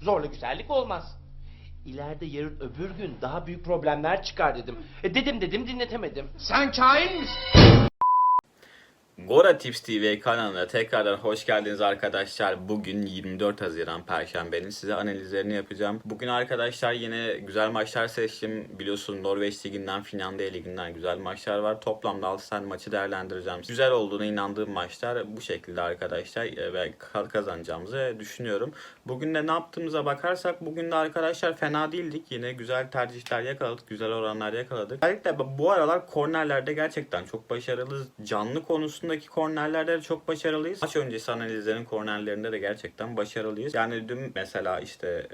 Zorla güzellik olmaz. İleride yarın öbür gün daha büyük problemler çıkar dedim. E dedim dedim dinletemedim. Sen kain misin? Gora Tips TV kanalına tekrardan hoş geldiniz arkadaşlar. Bugün 24 Haziran Perşembe'nin size analizlerini yapacağım. Bugün arkadaşlar yine güzel maçlar seçtim. Biliyorsun Norveç Ligi'nden, Finlandiya Ligi'nden güzel maçlar var. Toplamda 6 tane maçı değerlendireceğim. Güzel olduğuna inandığım maçlar bu şekilde arkadaşlar e, ve kazanacağımızı düşünüyorum. Bugün de ne yaptığımıza bakarsak bugün de arkadaşlar fena değildik. Yine güzel tercihler yakaladık, güzel oranlar yakaladık. Özellikle bu aralar kornerlerde gerçekten çok başarılı. Canlı konusundaki kornerlerde de çok başarılıyız. Maç öncesi analizlerin kornerlerinde de gerçekten başarılıyız. Yani dün mesela işte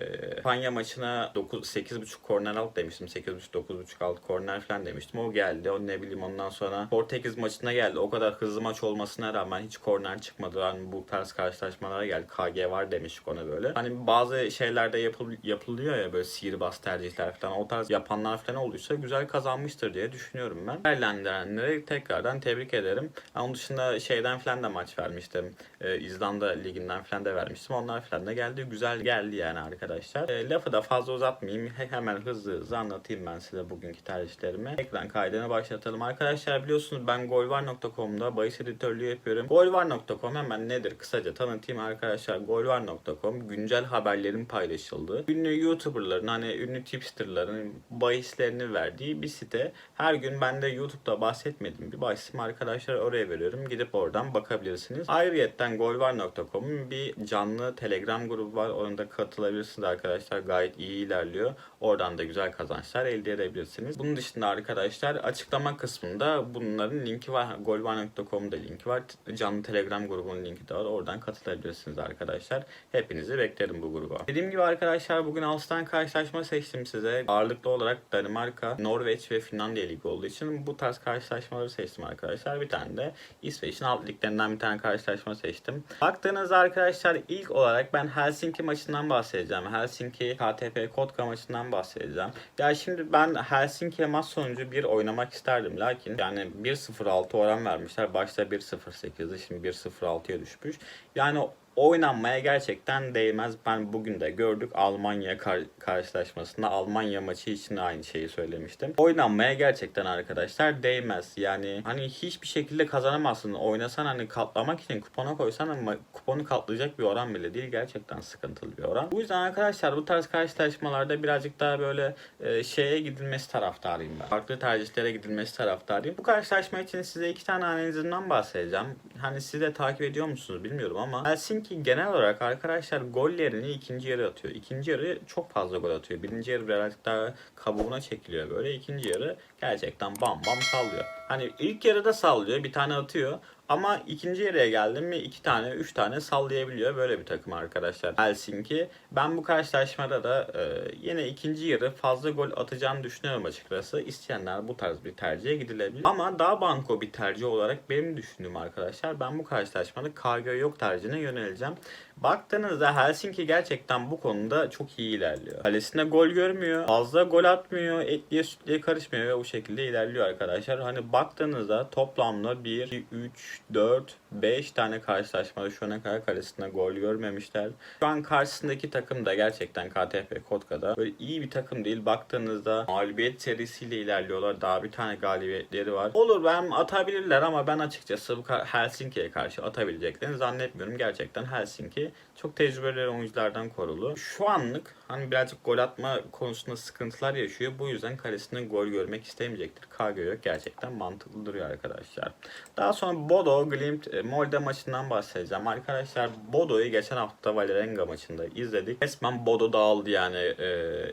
e, maçına 9 8.5 korner alt demiştim. 8.5 9.5 alt korner falan demiştim. O geldi. O ne bileyim ondan sonra Portekiz maçına geldi. O kadar hızlı maç olmasına rağmen hiç korner çıkmadı. Hani bu tarz karşılaşmalara geldi. KG var demiştik ona böyle. Hani bazı şeylerde yapıl- yapılıyor ya böyle sihirbaz tercihler falan. O tarz yapanlar falan olduysa güzel kazanmıştır diye düşünüyorum ben. Değerlendirenleri tekrardan tebrik ederim. Onun dışında şeyden falan da maç vermiştim. Ee, İzlanda liginden falan da vermiştim. Onlar falan da geldi. Güzel geldi yani arkadaşlar. Ee, lafı da fazla uzatmayayım. He- hemen hızlı hızlı anlatayım ben size bugünkü tercihlerimi. Ekran kaydını başlatalım. Arkadaşlar biliyorsunuz ben golvar.com'da bahis editörlüğü yapıyorum. Golvar.com hemen nedir kısaca tanıtayım arkadaşlar. Golvar.com güncel haberlerin paylaşıldığı, ünlü YouTuber'ların hani ünlü tipsterların bahislerini verdiği bir site. Her gün ben de YouTube'da bahsetmediğim bir bahisimi arkadaşlar oraya veriyorum. Gidip oradan bakabilirsiniz. Ayrıyetten golvar.com'un bir canlı Telegram grubu var. Ona katılabilirsiniz arkadaşlar. Gayet iyi ilerliyor. Oradan da güzel kazançlar elde edebilirsiniz. Bunun dışında arkadaşlar açıklama kısmında bunların linki var. Golvar.com'da linki var. Canlı Telegram grubunun linki de var. Oradan katılabilirsiniz arkadaşlar. Hepinizi beklerim bu gruba. Dediğim gibi arkadaşlar bugün Alstan karşılaşma seçtim size. Ağırlıklı olarak Danimarka, Norveç ve Finlandiya ligi olduğu için bu tarz karşılaşmaları seçtim arkadaşlar. Bir tane de İsveç'in alt liglerinden bir tane karşılaşma seçtim. Baktığınızda arkadaşlar ilk olarak ben Helsinki maçından bahsedeceğim. Helsinki KTP Kotka maçından bahsedeceğim. Ya şimdi ben Helsinki'ye maç sonucu bir oynamak isterdim. Lakin yani 1-0-6 oran vermişler. Başta 1-0-8'di şimdi 1-0-6'ya düşmüş. Yani oynanmaya gerçekten değmez. Ben bugün de gördük Almanya kar- karşılaşmasında Almanya maçı için aynı şeyi söylemiştim. Oynanmaya gerçekten arkadaşlar değmez. Yani hani hiçbir şekilde kazanamazsın. Oynasan hani katlamak için kupona koysan ama kuponu katlayacak bir oran bile değil. Gerçekten sıkıntılı bir oran. Bu yüzden arkadaşlar bu tarz karşılaşmalarda birazcık daha böyle e, şeye gidilmesi taraftarıyım ben. Farklı tercihlere gidilmesi taraftarıyım. Bu karşılaşma için size iki tane analizimden bahsedeceğim. Hani siz de takip ediyor musunuz bilmiyorum ama Helsinki genel olarak arkadaşlar gollerini ikinci yarı atıyor. İkinci yarı çok fazla gol atıyor. Birinci yarı birazcık daha kabuğuna çekiliyor böyle. İkinci yarı gerçekten bam bam sallıyor. Hani ilk yarıda sallıyor bir tane atıyor. Ama ikinci yarıya geldim mi iki tane, üç tane sallayabiliyor. Böyle bir takım arkadaşlar Helsinki. Ben bu karşılaşmada da e, yine ikinci yarı fazla gol atacağını düşünüyorum açıkçası. İsteyenler bu tarz bir tercihe gidilebilir. Ama daha banko bir tercih olarak benim düşündüğüm arkadaşlar. Ben bu karşılaşmada KG yok tercihine yöneleceğim. Baktığınızda Helsinki gerçekten bu konuda çok iyi ilerliyor. Kalesinde gol görmüyor. Fazla gol atmıyor. Etliye sütliye karışmıyor ve bu şekilde ilerliyor arkadaşlar. Hani baktığınızda toplamda 1, 2, 3, 4, 5 tane karşılaşmada şu ana kadar kalesinde gol görmemişler. Şu an karşısındaki takım da gerçekten KTP Kotka'da böyle iyi bir takım değil. Baktığınızda mağlubiyet serisiyle ilerliyorlar. Daha bir tane galibiyetleri var. Olur ben atabilirler ama ben açıkçası bu Helsinki'ye karşı atabileceklerini zannetmiyorum. Gerçekten Helsinki çok tecrübeli oyunculardan korulu. Şu anlık hani birazcık gol atma konusunda sıkıntılar yaşıyor. Bu yüzden kalesinde gol görmek istemeyecektir. KG yok gerçekten mantıklı duruyor arkadaşlar. Daha sonra Bodo Glimt e, Molde maçından bahsedeceğim. Arkadaşlar Bodo'yu geçen hafta Valerenga maçında izledik. Resmen Bodo dağıldı yani. E,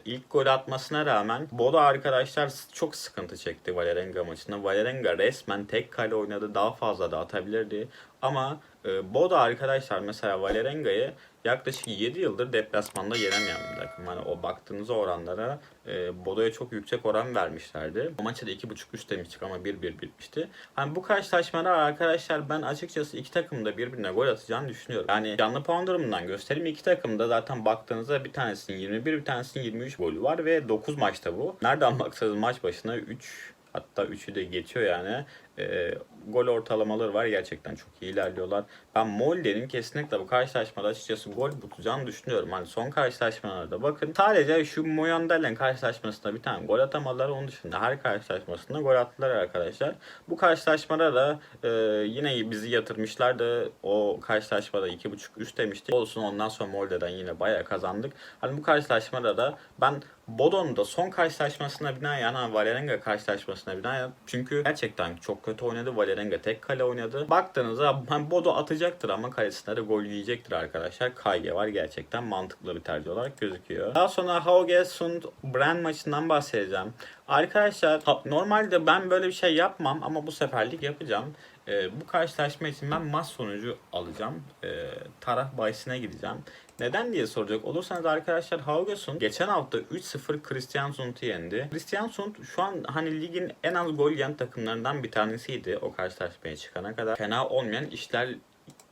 ilk gol atmasına rağmen Bodo arkadaşlar çok sıkıntı çekti Valerenga maçında. Valerenga resmen tek kale oynadı. Daha fazla da atabilirdi. Ama e, Bodo arkadaşlar mesela Valerenga'yı yaklaşık 7 yıldır deplasmanda yenemeyen bir takım. Hani o baktığınız oranlara e, Bodo'ya çok yüksek oran vermişlerdi. O maçta da 2.5 üst demiştik ama 1-1 bitmişti. Hani bu karşılaşmada arkadaşlar ben açıkçası iki takım da birbirine gol atacağını düşünüyorum. Yani canlı puan durumundan göstereyim. iki takım da zaten baktığınızda bir tanesinin 21 bir tanesinin 23 golü var ve 9 maçta bu. Nereden baksanız maç başına 3 Hatta 3'ü de geçiyor yani. E, gol ortalamaları var. Gerçekten çok iyi ilerliyorlar. Ben Molde'nin kesinlikle bu karşılaşmada açıkçası gol bulacağını düşünüyorum. Hani son karşılaşmalarda bakın. Sadece şu Moyandelen karşılaşmasında bir tane gol atamadılar. Onun dışında her karşılaşmasında gol attılar arkadaşlar. Bu karşılaşmada da e, yine bizi yatırmışlardı. O karşılaşmada 2.5 üst demiştik. Olsun ondan sonra Molde'den yine bayağı kazandık. Hani bu karşılaşmada da ben Bodo'nun da son karşılaşmasına binaen, yani Valerenga karşılaşmasına binaen çünkü gerçekten çok kötü oynadı. Valerenga tek kale oynadı. Baktığınızda hani Bodo atacaktır ama kalesine de gol yiyecektir arkadaşlar. Kayge var gerçekten mantıklı bir tercih olarak gözüküyor. Daha sonra Hauge Sund Brand maçından bahsedeceğim. Arkadaşlar normalde ben böyle bir şey yapmam ama bu seferlik yapacağım. Ee, bu karşılaşma için ben maç sonucu alacağım. Ee, taraf bahisine gideceğim. Neden diye soracak olursanız arkadaşlar Haugesund geçen hafta 3-0 Kristiansund'u yendi. Kristiansund şu an hani ligin en az gol yiyen takımlarından bir tanesiydi o karşılaşmaya çıkana kadar. Fena olmayan işler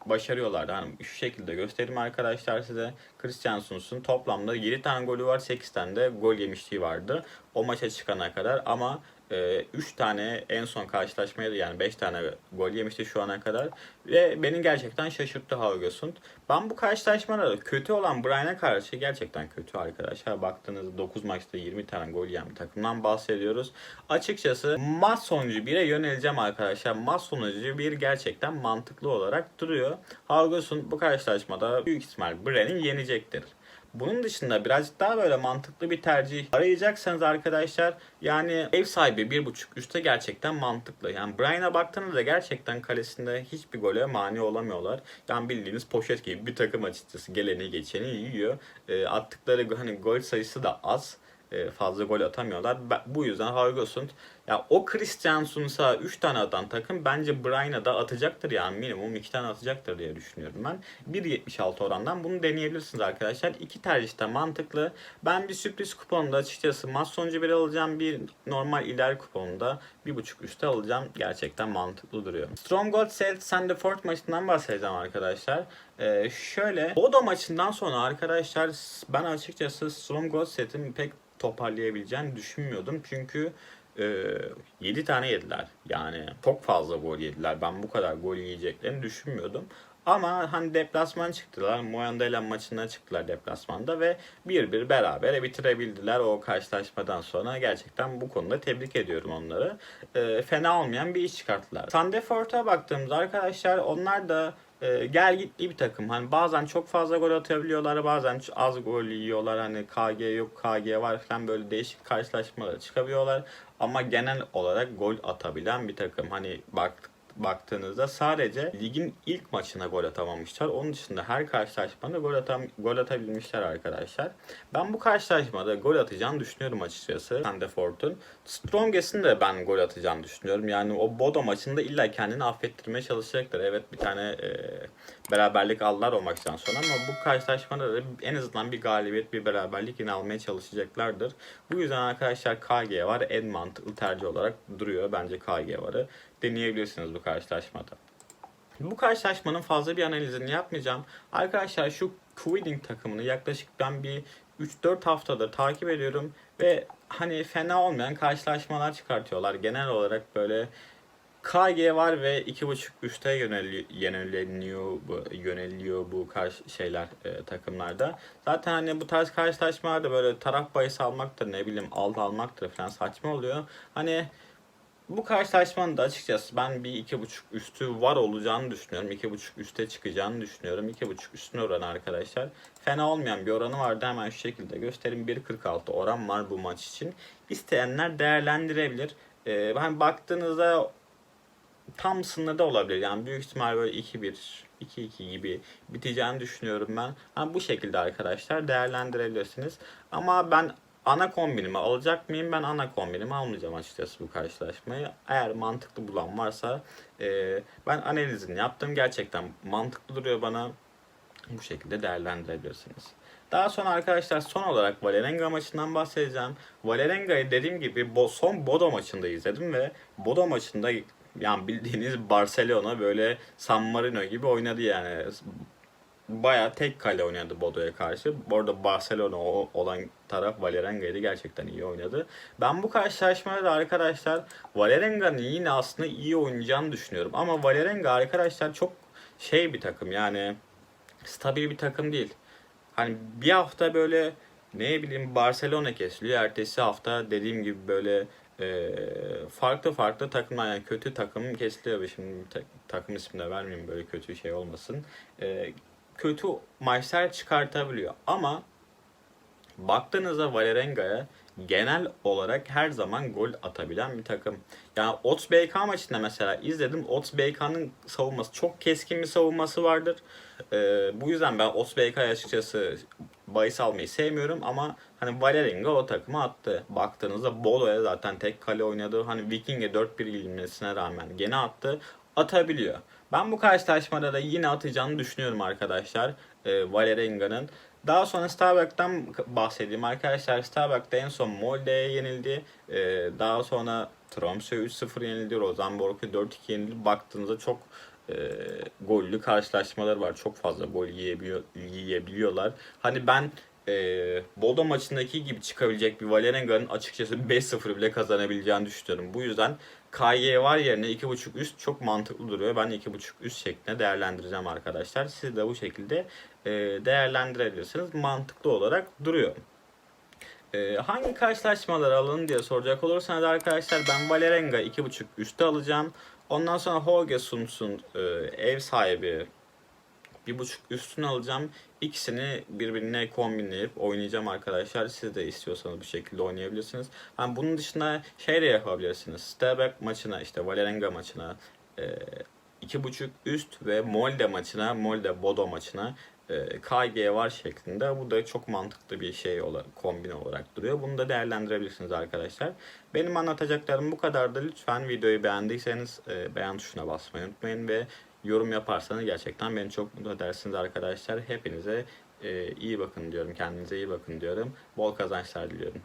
başarıyorlardı. Hani şu şekilde göstereyim arkadaşlar size. Kristiansunds'un toplamda 7 tane golü var, 8 tane de gol yemişliği vardı. O maça çıkana kadar ama 3 tane en son karşılaşmaya yani 5 tane gol yemişti şu ana kadar. Ve beni gerçekten şaşırttı Haugesund. Ben bu karşılaşmada da kötü olan Brian'a karşı gerçekten kötü arkadaşlar. Baktığınızda 9 maçta 20 tane gol yiyen bir takımdan bahsediyoruz. Açıkçası maç sonucu 1'e yöneleceğim arkadaşlar. Maç sonucu 1 gerçekten mantıklı olarak duruyor. Haugesund bu karşılaşmada büyük ihtimal Brian'i yenecektir. Bunun dışında birazcık daha böyle mantıklı bir tercih arayacaksanız arkadaşlar yani ev sahibi 1.5 üste gerçekten mantıklı. Yani Brian'a baktığınızda gerçekten kalesinde hiçbir gole mani olamıyorlar. Yani bildiğiniz poşet gibi bir takım açıkçası geleni geçeni yiyor. E, attıkları hani gol sayısı da az. E, fazla gol atamıyorlar. Bu yüzden Haugesund ya o Christiansen'sa 3 tane atan takım bence Brian'a da atacaktır yani minimum 2 tane atacaktır diye düşünüyorum ben. 1.76 orandan bunu deneyebilirsiniz arkadaşlar. İki tercih de mantıklı. Ben bir sürpriz kuponunda açıkçası maç sonucu bir alacağım. Bir normal iler kuponunda 1.5 üste alacağım. Gerçekten mantıklı duruyor. Stromgold Selt Sandeford maçından bahsedeceğim arkadaşlar. Ee, şöyle Bodo maçından sonra arkadaşlar ben açıkçası Stromgold Selt'in pek toparlayabileceğini düşünmüyordum. Çünkü e, 7 tane yediler. Yani çok fazla gol yediler. Ben bu kadar gol yiyeceklerini düşünmüyordum. Ama hani deplasman çıktılar. Moyandela maçına çıktılar deplasmanda ve 1-1 berabere bitirebildiler o karşılaşmadan sonra. Gerçekten bu konuda tebrik ediyorum onları. E, fena olmayan bir iş çıkarttılar. Sandeford'a baktığımızda arkadaşlar onlar da e, gel gitli bir takım. Hani bazen çok fazla gol atabiliyorlar, bazen az gol yiyorlar. Hani KG yok, KG var falan böyle değişik karşılaşmalara çıkabiliyorlar. Ama genel olarak gol atabilen bir takım. Hani baktık baktığınızda sadece ligin ilk maçına gol atamamışlar. Onun dışında her karşılaşmada gol, atam gol atabilmişler arkadaşlar. Ben bu karşılaşmada gol atacağını düşünüyorum açıkçası. Sandeford'un. Strongest'in de ben gol atacağını düşünüyorum. Yani o Bodo maçında illa kendini affettirmeye çalışacaktır. Evet bir tane e, beraberlik aldılar o maçtan sonra ama bu karşılaşmada da en azından bir galibiyet, bir beraberlik yine almaya çalışacaklardır. Bu yüzden arkadaşlar KG var en tercih olarak duruyor bence KG varı. Deneyebilirsiniz bu karşılaşmada. Bu karşılaşmanın fazla bir analizini yapmayacağım. Arkadaşlar şu Quiding takımını yaklaşık ben bir 3-4 haftadır takip ediyorum ve hani fena olmayan karşılaşmalar çıkartıyorlar. Genel olarak böyle KG var ve 2.5 üste yöneliyor, yöneleniyor bu yöneliyor bu karşı şeyler e, takımlarda. Zaten hani bu tarz karşılaşmalarda böyle taraf bahis almaktır ne bileyim alt almaktır falan saçma oluyor. Hani bu karşılaşmanın da açıkçası ben bir iki buçuk üstü var olacağını düşünüyorum. iki buçuk üste çıkacağını düşünüyorum. iki buçuk üstüne oranı arkadaşlar. Fena olmayan bir oranı vardı. Hemen şu şekilde göstereyim. 1.46 oran var bu maç için. İsteyenler değerlendirebilir. Ee, ben baktığınızda tam sınırda olabilir. Yani büyük ihtimal böyle 2-1, 2-2 gibi biteceğini düşünüyorum ben. Yani bu şekilde arkadaşlar değerlendirebilirsiniz. Ama ben ana kombinimi alacak mıyım? Ben ana kombinimi almayacağım açıkçası bu karşılaşmayı. Eğer mantıklı bulan varsa e, ben analizini yaptım. Gerçekten mantıklı duruyor bana. Bu şekilde değerlendirebilirsiniz. Daha sonra arkadaşlar son olarak Valerenga maçından bahsedeceğim. Valerenga'yı dediğim gibi son Bodo maçında izledim ve Bodo maçında yani bildiğiniz Barcelona böyle San Marino gibi oynadı yani. Bayağı tek kale oynadı Bodo'ya karşı. Bu arada Barcelona olan taraf Valerenga'ydı. Gerçekten iyi oynadı. Ben bu karşılaşmada da arkadaşlar Valerenga'nın yine aslında iyi oynayacağını düşünüyorum. Ama Valerenga arkadaşlar çok şey bir takım yani stabil bir takım değil. Hani bir hafta böyle ne bileyim Barcelona kesiliyor. Ertesi hafta dediğim gibi böyle e, farklı farklı takımlar yani kötü takım kesiliyor. Şimdi ta- takım ismini de vermeyeyim böyle kötü şey olmasın. E, kötü maçlar çıkartabiliyor. Ama baktığınızda Valerenga'ya genel olarak her zaman gol atabilen bir takım. Yani Ots BK maçında mesela izledim. Ots BK'nın savunması çok keskin bir savunması vardır. Ee, bu yüzden ben Ots BK'ya açıkçası bahis almayı sevmiyorum ama hani Valerenga o takımı attı. Baktığınızda Bolo'ya zaten tek kale oynadı. Hani Viking'e 4-1 yenilmesine rağmen gene attı. Atabiliyor. Ben bu karşılaşmada da yine atacağını düşünüyorum arkadaşlar. E, Valerenga'nın. Daha sonra Starbucks'tan bahsedeyim arkadaşlar. Starbucks'ta en son Molde'ye yenildi. Ee, daha sonra Tromsø 3-0 yenildi. Rosenborg'a 4-2 yenildi. Baktığınızda çok e, gollü karşılaşmalar var. Çok fazla gol yiyebiliyor, yiyebiliyorlar. Hani ben e, Bodo maçındaki gibi çıkabilecek bir Valerenga'nın açıkçası 5-0 bile kazanabileceğini düşünüyorum. Bu yüzden KY var yerine 2.5 üst çok mantıklı duruyor. Ben 2.5 üst şeklinde değerlendireceğim arkadaşlar. Siz de bu şekilde e, değerlendirebilirsiniz. Mantıklı olarak duruyor. E, hangi karşılaşmaları alın diye soracak olursanız arkadaşlar ben Valerenga 2.5 üstte alacağım. Ondan sonra Hogesund'un e, ev sahibi bir buçuk üstüne alacağım. İkisini birbirine kombinleyip oynayacağım arkadaşlar. Siz de istiyorsanız bu şekilde oynayabilirsiniz. Yani bunun dışında şey de yapabilirsiniz. Stabak maçına işte Valerenga maçına e, iki buçuk üst ve Molde maçına, Molde Bodo maçına e, KG var şeklinde. Bu da çok mantıklı bir şey olarak, kombin olarak duruyor. Bunu da değerlendirebilirsiniz arkadaşlar. Benim anlatacaklarım bu kadardı. Lütfen videoyu beğendiyseniz e, beğen tuşuna basmayı unutmayın ve yorum yaparsanız gerçekten beni çok mutlu edersiniz arkadaşlar. Hepinize e, iyi bakın diyorum. Kendinize iyi bakın diyorum. Bol kazançlar diliyorum.